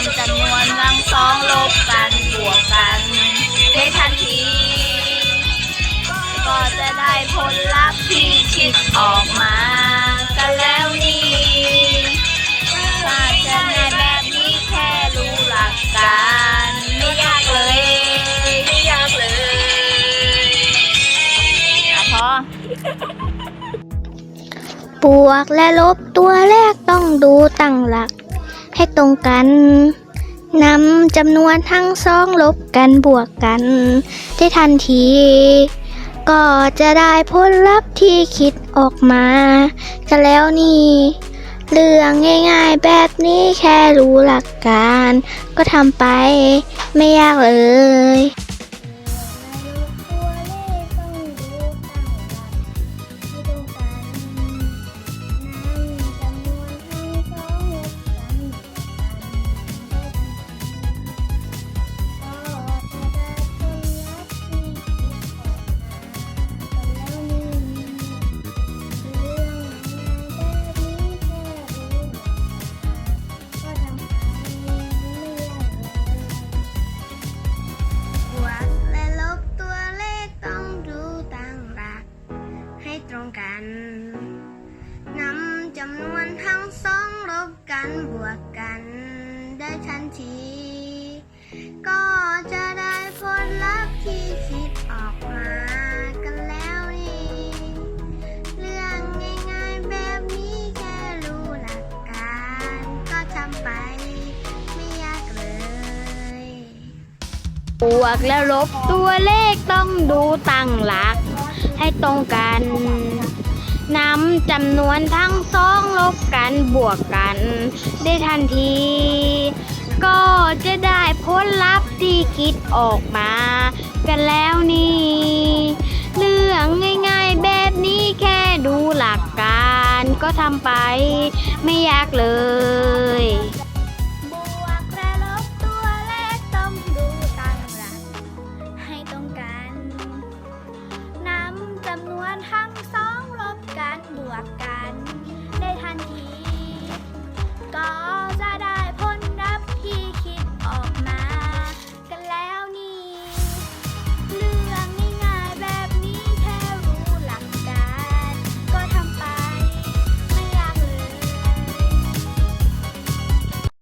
นำจำนวนทั้งสองลบกันบวกกันได้ทันที ก็จะได้ผลลัพธ์ที่คิดออกมากันแล้วนี่ถ้าจะในแบบนี้แค่รู้หลักการไม่ยากเลย ไม่ยากเลยอะพอบวกและลบตัวแรกต้องดู ตรงกันนำจำนวนทั้งสองลบกันบวกกัน ได้ทันที ก็จะได้ผลลัพธ์ที่คิดออกมา กันแล้วนี่ เรื่องง่ายๆแบบนี้แค่รู้หลักการ ก็ทำไปไม่ยากเลย กันบวกกันได้ทันที ก็จะได้ผลลัพธ์ที่คิดออกมากันแล้วนี่ เรื่องง่ายๆแบบนี้แค่รู้หลักการ ก็ทำไปไม่ยากเลยบวกและลบตัวเลขต้องดูตั้งหลักให้ตรงกัน นำจำนวนทั้งสองลบกันบวกกัน ได้ทันที ก็จะได้ผลลัพธ์ที่คิดออกมา กันแล้วนี่ เรื่องง่ายๆแบบนี้แค่ดูหลักการ ก็ทำไปไม่ยากเลย mundo acaba.